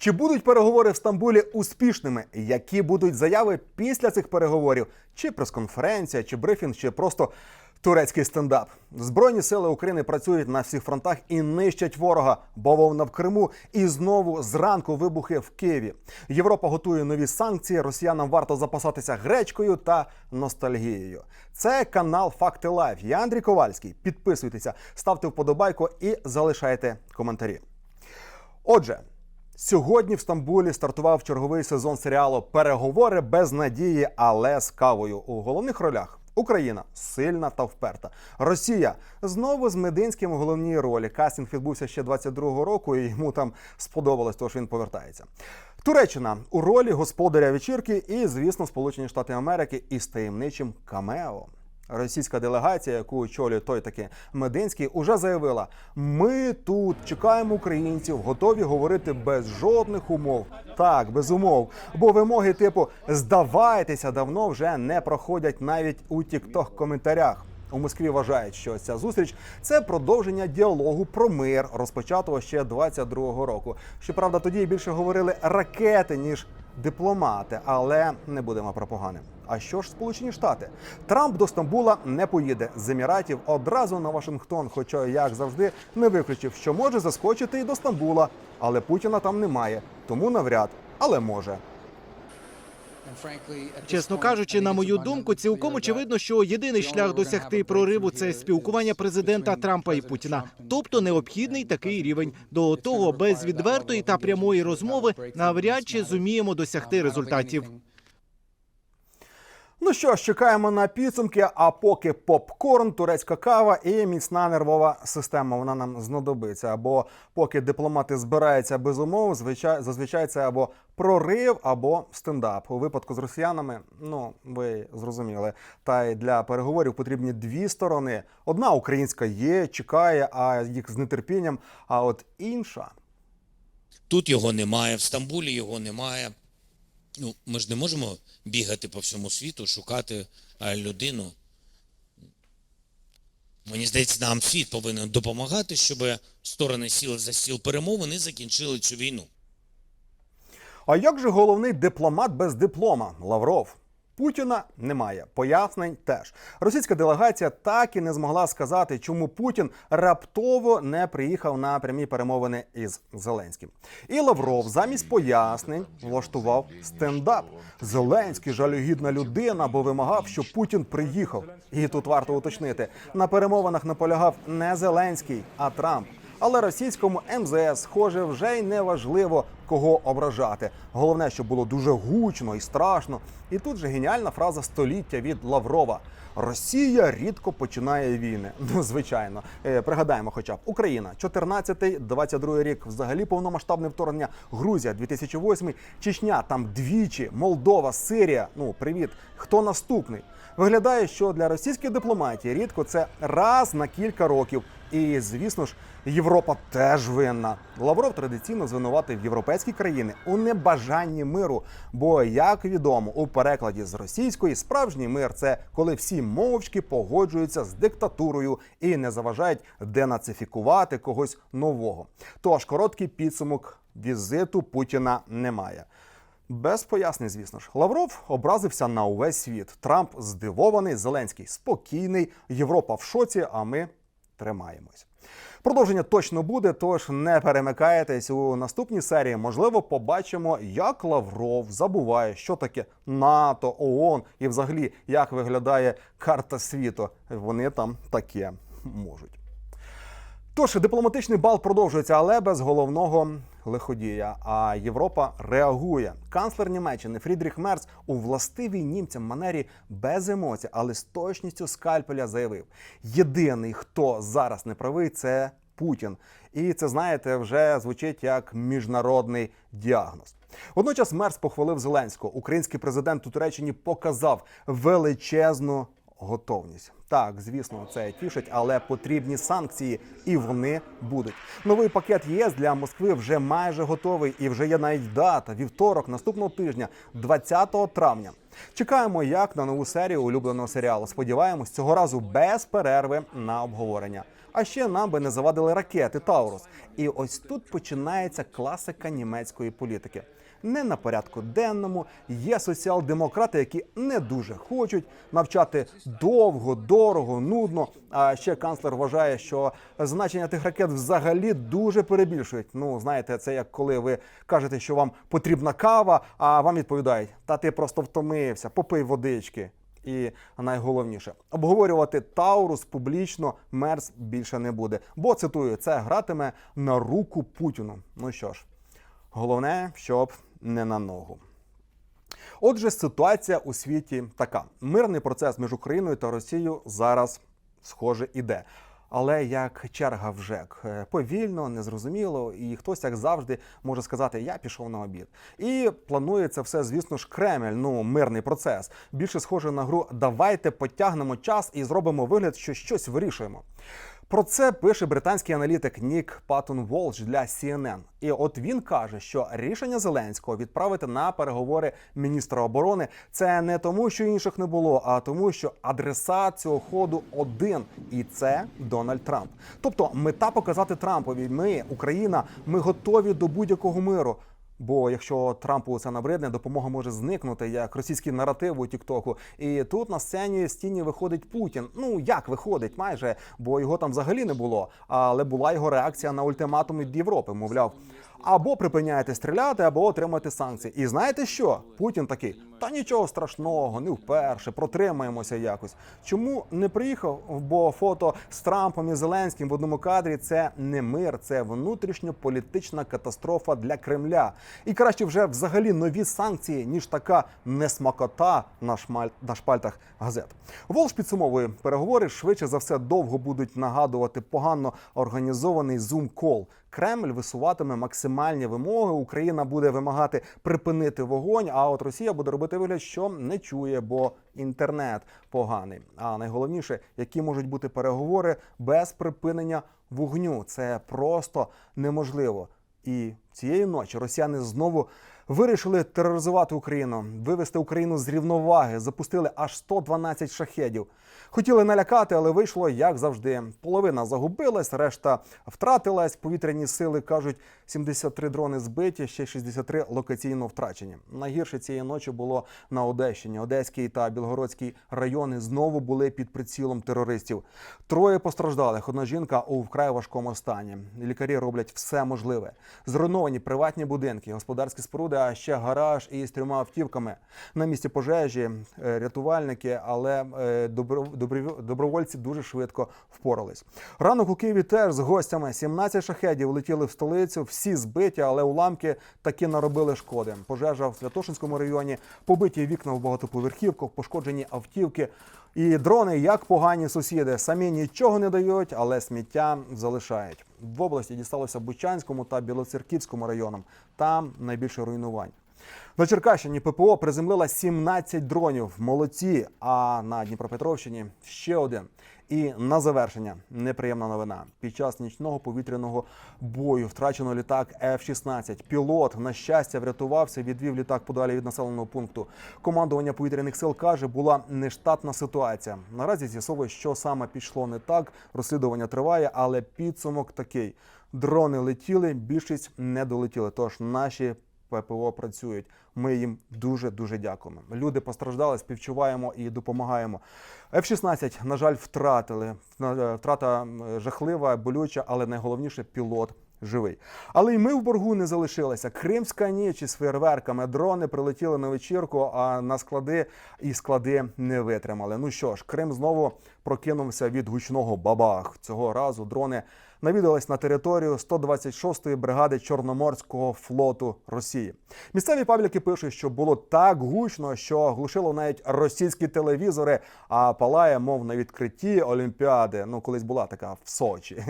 Чи будуть переговори в Стамбулі успішними? Які будуть заяви після цих переговорів? Чи прес-конференція, чи брифінг, чи просто турецький стендап? Збройні сили України працюють на всіх фронтах і нищать ворога. Бавовна в Криму і знову зранку вибухи в Києві. Європа готує нові санкції. Росіянам варто запасатися гречкою та ностальгією. Це канал Факти Лайф. Я Андрій Ковальський. Підписуйтеся, ставте вподобайку і залишайте коментарі. Отже, сьогодні в Стамбулі стартував черговий сезон серіалу Переговори без надії, але з кавою у головних ролях. Україна сильна та вперта. Росія знову з Мединським у головній ролі. Кастинг відбувся ще 22-го року, і йому там сподобалось, що він повертається. Туреччина у ролі господаря вечірки, і, звісно, Сполучені Штати Америки із таємничим камео. Російська делегація, яку очолює той таки Мединський, уже заявила: ми тут чекаємо українців, готові говорити без жодних умов. Так, без умов. Бо вимоги типу здавайтеся давно вже не проходять навіть у тікток коментарях. У Москві вважають, що ця зустріч це продовження діалогу про мир, розпочатого ще 22-го року. Щоправда, тоді більше говорили ракети ніж дипломати, але не будемо про погане. А що ж Сполучені Штати? Трамп до Стамбула не поїде з Еміратів одразу на Вашингтон, хоча, як завжди, не виключив, що може заскочити і до Стамбула, але Путіна там немає, тому навряд, але може. Чесно кажучи, на мою думку, цілком очевидно, що єдиний шлях досягти прориву це спілкування президента Трампа і Путіна, тобто необхідний такий рівень. До того без відвертої та прямої розмови навряд чи зуміємо досягти результатів. Ну що ж, чекаємо на підсумки. А поки попкорн, турецька кава і міцна нервова система. Вона нам знадобиться. Або поки дипломати збираються без умов, звичай, зазвичай це або прорив, або стендап. У випадку з росіянами, ну ви зрозуміли. Та й для переговорів потрібні дві сторони. Одна українська є, чекає, а їх з нетерпінням. А от інша. Тут його немає, в Стамбулі його немає. Ну, ми ж не можемо бігати по всьому світу, шукати людину. Мені здається, нам світ повинен допомагати, щоб сторони сіли за стіл перемовин і закінчили цю війну. А як же головний дипломат без диплома Лавров? Путіна немає, пояснень теж. Російська делегація так і не змогла сказати, чому Путін раптово не приїхав на прямі перемовини із Зеленським. І Лавров замість пояснень влаштував стендап. Зеленський жалюгідна людина, бо вимагав, щоб Путін приїхав. І тут варто уточнити: на перемовинах наполягав не Зеленський, а Трамп. Але російському МЗС, схоже, вже й не важливо кого ображати. Головне, щоб було дуже гучно і страшно. І тут же геніальна фраза століття від Лаврова. Росія рідко починає війни. Ну, звичайно, Е, пригадаємо, хоча б Україна, 14-22 рік, взагалі повномасштабне вторгнення. Грузія, 2008, Чечня, там двічі, Молдова, Сирія. Ну, привіт. Хто наступний? Виглядає, що для російської дипломатії рідко це раз на кілька років. І звісно ж, Європа теж винна. Лавров традиційно звинуватив європейські країни у небажанні миру. Бо, як відомо, у перекладі з російської справжній мир це коли всі мовчки погоджуються з диктатурою і не заважають денацифікувати когось нового. Тож короткий підсумок візиту Путіна немає. Без пояснень, звісно ж, Лавров образився на увесь світ. Трамп здивований, Зеленський спокійний, Європа в шоці. А ми тримаємось. Продовження точно буде, тож не перемикайтесь у наступній серії. Можливо, побачимо, як Лавров забуває, що таке НАТО, ООН і взагалі як виглядає карта світу. Вони там таке можуть. Тож дипломатичний бал продовжується, але без головного лиходія. А Європа реагує. Канцлер Німеччини Фрідріх Мерц у властивій німцям манері без емоцій, але з точністю скальпеля заявив: єдиний, хто зараз не правий, це Путін. І це знаєте, вже звучить як міжнародний діагноз. Водночас Мерц похвалив Зеленського. Український президент у Туреччині показав величезну готовність. Так, звісно, це тішить, але потрібні санкції, і вони будуть. Новий пакет ЄС для Москви вже майже готовий, і вже є навіть дата вівторок наступного тижня, 20 травня. Чекаємо як на нову серію улюбленого серіалу. Сподіваємось, цього разу без перерви на обговорення. А ще нам би не завадили ракети Таурус. І ось тут починається класика німецької політики. Не на порядку денному є соціал-демократи, які не дуже хочуть навчати довго, дорого, нудно. А ще канцлер вважає, що значення тих ракет взагалі дуже перебільшують. Ну знаєте, це як коли ви кажете, що вам потрібна кава, а вам відповідають: та ти просто втомився, попий водички. І найголовніше обговорювати Таурус публічно Мерс більше не буде. Бо цитую, це гратиме на руку Путіну. Ну що ж, головне, щоб не на ногу. Отже, ситуація у світі така: мирний процес між Україною та Росією зараз, схоже, іде. Але як черга в ЖЕК Е, повільно, незрозуміло, і хтось, як завжди, може сказати: Я пішов на обід. І планується все, звісно ж, Кремль, ну мирний процес. Більше схоже на гру Давайте потягнемо час і зробимо вигляд, що щось вирішуємо. Про це пише британський аналітик Нік Паттон Волч для CNN. І от він каже, що рішення Зеленського відправити на переговори міністра оборони це не тому, що інших не було, а тому, що адресат цього ходу один, і це Дональд Трамп. Тобто, мета показати Трампові: ми, Україна, ми готові до будь-якого миру. Бо якщо Трампу це набридне, допомога може зникнути як російський наратив у Тіктоку. І тут на сцені стіні виходить Путін. Ну як виходить, майже, бо його там взагалі не було. Але була його реакція на ультиматум від Європи. Мовляв, або припиняєте стріляти, або отримаєте санкції. І знаєте що? Путін такий: та нічого страшного, не вперше, протримаємося якось. Чому не приїхав? Бо фото з Трампом і Зеленським в одному кадрі це не мир, це внутрішньополітична катастрофа для Кремля. І краще вже взагалі нові санкції, ніж така несмакота на шмаль на шпальтах газет. Волш підсумовує переговори швидше за все довго будуть нагадувати погано організований зум-кол. Кремль висуватиме максимальні вимоги. Україна буде вимагати припинити вогонь. А от Росія буде робити вигляд, що не чує, бо інтернет поганий. А найголовніше, які можуть бути переговори без припинення вогню. Це просто неможливо. І цієї ночі росіяни знову вирішили тероризувати Україну, вивести Україну з рівноваги, запустили аж 112 шахедів. Хотіли налякати, але вийшло як завжди. Половина загубилась, решта втратилась. Повітряні сили кажуть, 73 дрони збиті, ще 63 локаційно втрачені. Найгірше цієї ночі було на Одещині. Одеський та Білгородський райони знову були під прицілом терористів. Троє постраждалих. Одна жінка у вкрай важкому стані. Лікарі роблять все можливе. Зруйновані приватні будинки, господарські споруди, ще гараж із трьома автівками. На місці пожежі е, рятувальники, але е, добровольці дуже швидко впорались. Ранок у Києві теж з гостями. 17 шахедів летіли в столицю, всі збиті, але уламки таки наробили шкоди. Пожежа в Святошинському районі, побиті вікна в багатоповерхівках, пошкоджені автівки. І дрони, як погані сусіди, самі нічого не дають, але сміття залишають. В області дісталося Бучанському та Білоцерківському районам. Там найбільше руйнувань. На Черкащині ППО приземлила 17 дронів. Молодці. А на Дніпропетровщині ще один. І на завершення неприємна новина. Під час нічного повітряного бою втрачено літак F-16. Пілот, на щастя, врятувався, відвів літак подалі від населеного пункту. Командування повітряних сил каже, була нештатна ситуація. Наразі з'ясовує, що саме пішло не так. Розслідування триває, але підсумок такий: дрони летіли, більшість не долетіли. Тож наші ППО працюють. Ми їм дуже дуже дякуємо. Люди постраждали, співчуваємо і допомагаємо. F-16, на жаль, втратили. Втрата жахлива, болюча, але найголовніше пілот. Живий, але й ми в боргу не залишилися. Кримська ніч із фейерверками. Дрони прилетіли на вечірку, а на склади і склади не витримали. Ну що ж, Крим знову прокинувся від гучного бабах. Цього разу дрони навідались на територію 126-ї бригади Чорноморського флоту Росії. Місцеві пабліки пишуть, що було так гучно, що глушило навіть російські телевізори, а палає, мов на відкритті Олімпіади. Ну, колись була така в Сочі.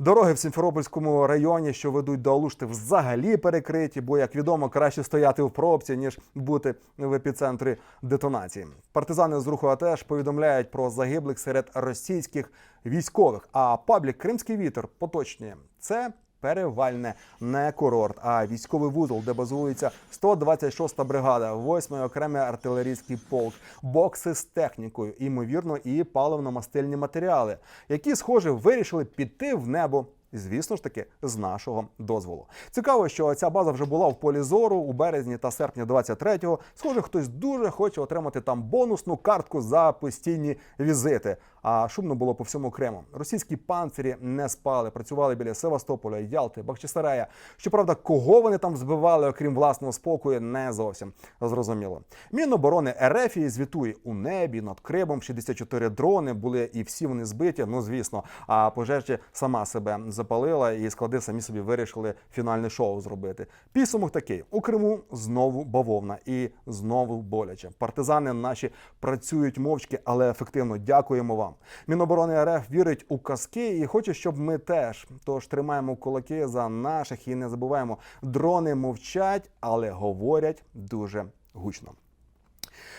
Дороги в Сімферопольському районі, що ведуть до Алушти, взагалі перекриті, бо, як відомо, краще стояти в пробці, ніж бути в епіцентрі детонації. Партизани з руху АТЕШ повідомляють про загиблих серед російських військових. А паблік Кримський вітер поточнює це перевальне не курорт, а військовий вузол, де базується 126-та бригада, 8-й окремий артилерійський полк, бокси з технікою, імовірно, і паливно-мастильні матеріали, які, схоже, вирішили піти в небо. Звісно ж таки, з нашого дозволу. Цікаво, що ця база вже була в полі зору у березні та серпні 23-го. Схоже, хтось дуже хоче отримати там бонусну картку за постійні візити. А шумно було по всьому Криму. Російські панцирі не спали, працювали біля Севастополя, Ялти, Бахчисарая. Щоправда, кого вони там збивали, окрім власного спокою, не зовсім зрозуміло. Міноборони РФ звітує у небі над Кримом 64 дрони були, і всі вони збиті. Ну звісно, а пожежі сама себе запалила, і склади самі собі вирішили фінальне шоу зробити. Підсумок такий: у Криму знову бавовна і знову боляче. Партизани наші працюють мовчки, але ефективно. Дякуємо вам. Міноборони РФ вірить у казки і хоче, щоб ми теж. Тож тримаємо кулаки за наших і не забуваємо, дрони мовчать, але говорять дуже гучно.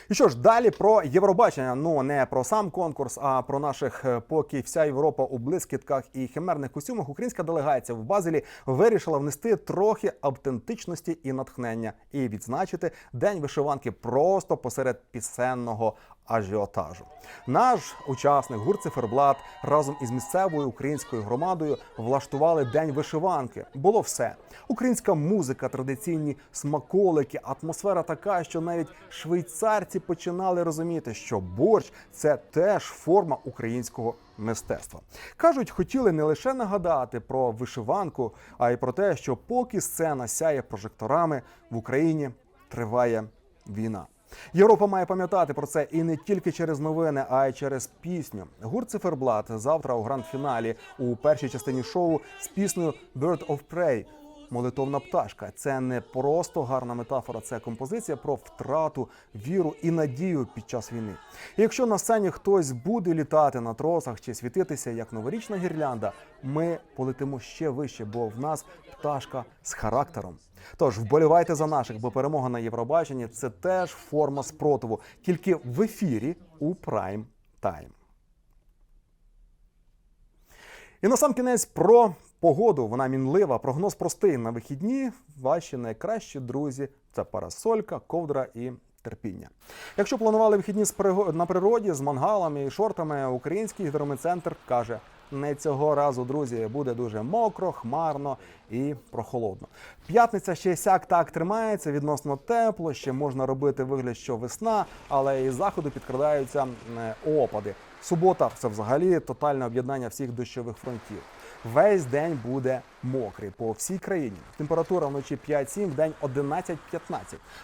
І що ж, далі про Євробачення. Ну не про сам конкурс, а про наших, е, поки вся Європа у блискітках і химерних костюмах. Українська делегація в Базелі вирішила внести трохи автентичності і натхнення і відзначити день вишиванки просто посеред пісенного ажіотажу. Наш учасник гурт «Циферблат» разом із місцевою українською громадою влаштували день вишиванки. Було все: українська музика, традиційні смаколики, атмосфера така, що навіть швейцарці починали розуміти, що борщ це теж форма українського мистецтва. Кажуть, хотіли не лише нагадати про вишиванку, а й про те, що поки сцена сяє прожекторами в Україні триває війна. Європа має пам'ятати про це і не тільки через новини, а й через пісню. Гурт Циферблат завтра у гранд-фіналі у першій частині шоу з піснею «Bird of Prey» Молитовна пташка. Це не просто гарна метафора, це композиція про втрату, віру і надію під час війни. І якщо на сцені хтось буде літати на тросах чи світитися як новорічна гірлянда, ми полетимо ще вище, бо в нас пташка з характером. Тож вболівайте за наших, бо перемога на Євробаченні це теж форма спротиву, тільки в ефірі у прайм тайм. І на сам кінець про погоду. Вона мінлива. Прогноз простий на вихідні. Ваші найкращі друзі це парасолька, ковдра і терпіння. Якщо планували вихідні на природі з мангалами і шортами, український гідрометцентр каже. Не цього разу, друзі, буде дуже мокро, хмарно і прохолодно. П'ятниця ще сяк так тримається, відносно тепло. Ще можна робити вигляд, що весна, але із заходу підкрадаються е, опади. Субота це взагалі тотальне об'єднання всіх дощових фронтів. Весь день буде мокрий по всій країні. Температура вночі 5-7, в день 11-15.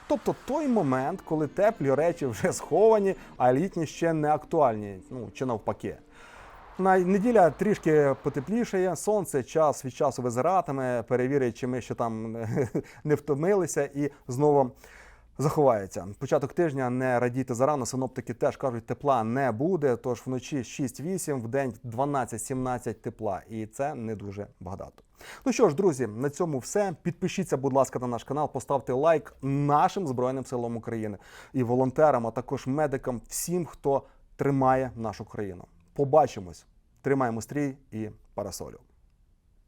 Тобто той момент, коли теплі речі вже сховані, а літні ще не актуальні. Ну чи навпаки. На неділя трішки потеплішає, сонце час від часу визиратиме, перевірить, чи ми ще там не втомилися, і знову заховається. Початок тижня не радійте зарано. Синоптики теж кажуть, тепла не буде. Тож вночі 6-8, в день 12-17 тепла, і це не дуже багато. Ну що ж, друзі, на цьому все. Підпишіться, будь ласка, на наш канал, поставте лайк нашим збройним силам України і волонтерам, а також медикам, всім, хто тримає нашу країну. Побачимось. Тримаємо стрій і парасолю.